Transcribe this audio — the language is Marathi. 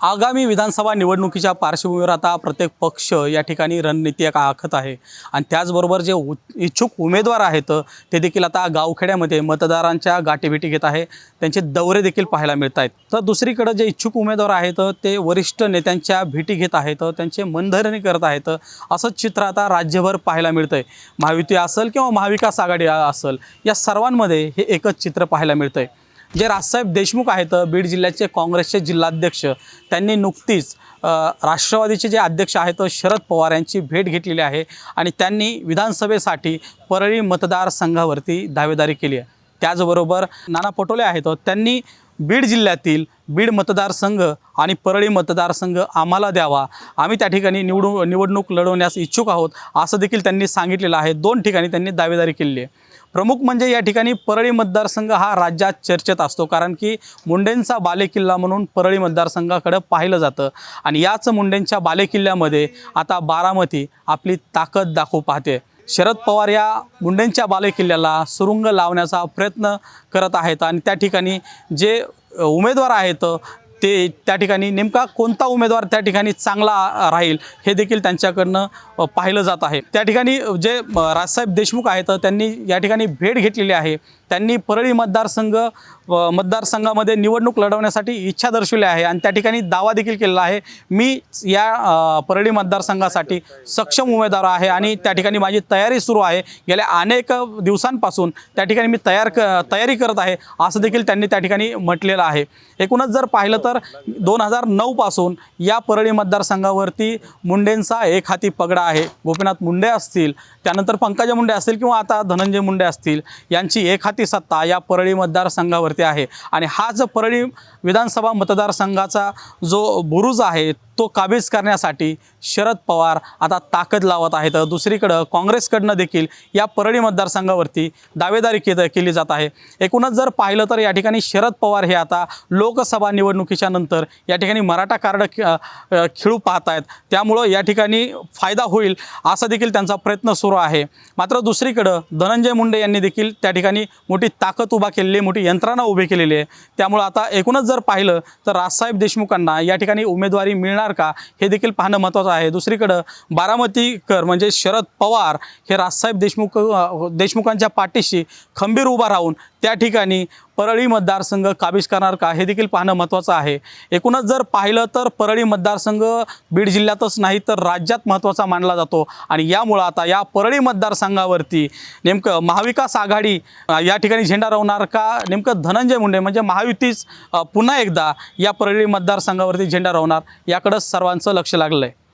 आगामी विधानसभा निवडणुकीच्या पार्श्वभूमीवर आता प्रत्येक पक्ष या ठिकाणी रणनीती आखत आहे. आणि त्याचबरोबर जे उ इच्छुक उमेदवार आहेत ते देखील आता गावखेड्यामध्ये मतदारांच्या गाठीभेटी घेत आहे. त्यांचे दौरे देखील पाहायला मिळत आहेत. तर दुसरीकडं जे इच्छुक उमेदवार आहेत ते वरिष्ठ नेत्यांच्या भेटी घेत आहेत त्यांचे मनधरणी करत आहेत. असं चित्र आता राज्यभर पाहायला मिळतं आहे महायुती असेल किंवा महाविकास आघाडी असेल या सर्वांमध्ये हे एकच चित्र पाहायला मिळतं आहे जे राजसाहेब देशमुख आहेत बीड जिल्ह्याचे काँग्रेसचे जिल्हाध्यक्ष त्यांनी नुकतीच राष्ट्रवादीचे जे अध्यक्ष आहेत शरद पवार यांची भेट घेतलेली आहे आणि त्यांनी विधानसभेसाठी परळी मतदारसंघावरती दावेदारी केली आहे. त्याचबरोबर नाना पटोले आहेत त्यांनी बीड जिल्ह्यातील बीड मतदारसंघ आणि परळी मतदारसंघ आम्हाला द्यावा. आम्ही त्या ठिकाणी निवडू निवडणूक लढवण्यास इच्छुक आहोत असं देखील त्यांनी सांगितलेलं आहे. दोन ठिकाणी त्यांनी दावेदारी केली आहे. प्रमुख म्हणजे या ठिकाणी परळी मतदारसंघ हा राज्यात चर्चेत असतो कारण की मुंडेंचा बालेकिल्ला म्हणून परळी मतदारसंघाकडं पाहिलं जातं. आणि याच मुंडेंच्या बालेकिल्ल्यामध्ये आता बारामती आपली ताकद दाखवू पाहते. शरद पवार या मुंडेंच्या बालेकिल्ल्याला सुरुंग लावण्याचा प्रयत्न करत आहेत आणि त्या ठिकाणी जे उमेदवार आहेत ते त्या ठिकाणी नेमका कोणता उमेदवार त्या ठिकाणी चांगला राहील हे देखील त्यांच्याकडनं पाहिलं जात आहे. त्या ठिकाणी जे राजसाहेब देशमुख आहेत त्यांनी या ठिकाणी भेट घेतलेली आहे. त्यांनी परळी मतदारसंघ मतदारसंघामध्ये निवडणूक लढवण्यासाठी इच्छा दर्शवली आहे आणि त्या ठिकाणी दावा देखील केलेला आहे. मी या परळी मतदारसंघासाठी सक्षम उमेदवार आहे आणि त्या ठिकाणी माझी तयारी सुरू आहे. गेल्या अनेक दिवसांपासून त्या ठिकाणी मी तयार क तयारी करत आहे असं देखील त्यांनी त्या ठिकाणी म्हटलेलं आहे. एकूणच जर पाहिलं तर दोन हजार नऊपासून या परळी मतदारसंघावरती मुंडेंचा एक हाती पगडा आहे. गोपीनाथ मुंडे असतील त्यानंतर पंकजा मुंडे असतील किंवा आता धनंजय मुंडे असतील यांची एक हाती सत्ता या परळी मतदारसंघावरती आहे. आणि हा जो परळी विधानसभा मतदारसंघाचा जो बुरुज आहे तो काबीज करण्यासाठी शरद पवार आता ताकद लावत आहेत. दुसरीकडं काँग्रेसकडनं देखील या परळी मतदारसंघावरती दावेदारी के केली जात आहे. एकूणच जर पाहिलं तर या ठिकाणी शरद पवार हे आता लोकसभा निवडणुकीच्या नंतर या ठिकाणी मराठा कार्ड खेळू पाहत आहेत त्यामुळं या ठिकाणी फायदा होईल असा देखील त्यांचा प्रयत्न सुरू आहे. मात्र दुसरीकडं धनंजय मुंडे यांनी देखील त्या ठिकाणी मोठी ताकद उभा केलेली आहे मोठी यंत्रणा उभी केलेली आहे. त्यामुळं आता एकूणच जर पाहिलं तर राजसाहेब देशमुखांना या ठिकाणी उमेदवारी मिळणार का? हे देखील पाहणं महत्त्वाचं आहे. दुसरीकडं बारामतीकर म्हणजे शरद पवार हे राजसाहेब देशमुख देशमुखांच्या पाठीशी खंबीर उभा राहून त्या ठिकाणी परळी मतदारसंघ काबीज करणार का? हे देखील पाहणं महत्त्वाचं आहे. एकूणच जर पाहिलं तर परळी मतदारसंघ बीड जिल्ह्यातच नाही तर राज्यात महत्त्वाचा मानला जातो. आणि यामुळं आता या परळी मतदारसंघावरती नेमकं महाविकास आघाडी या ठिकाणी झेंडा रोवणार का? नेमकं धनंजय मुंडे म्हणजे महायुतीच पुन्हा एकदा या परळी मतदारसंघावरती झेंडा रोवणार याकडंच सर्वांचं लक्ष लागलं आहे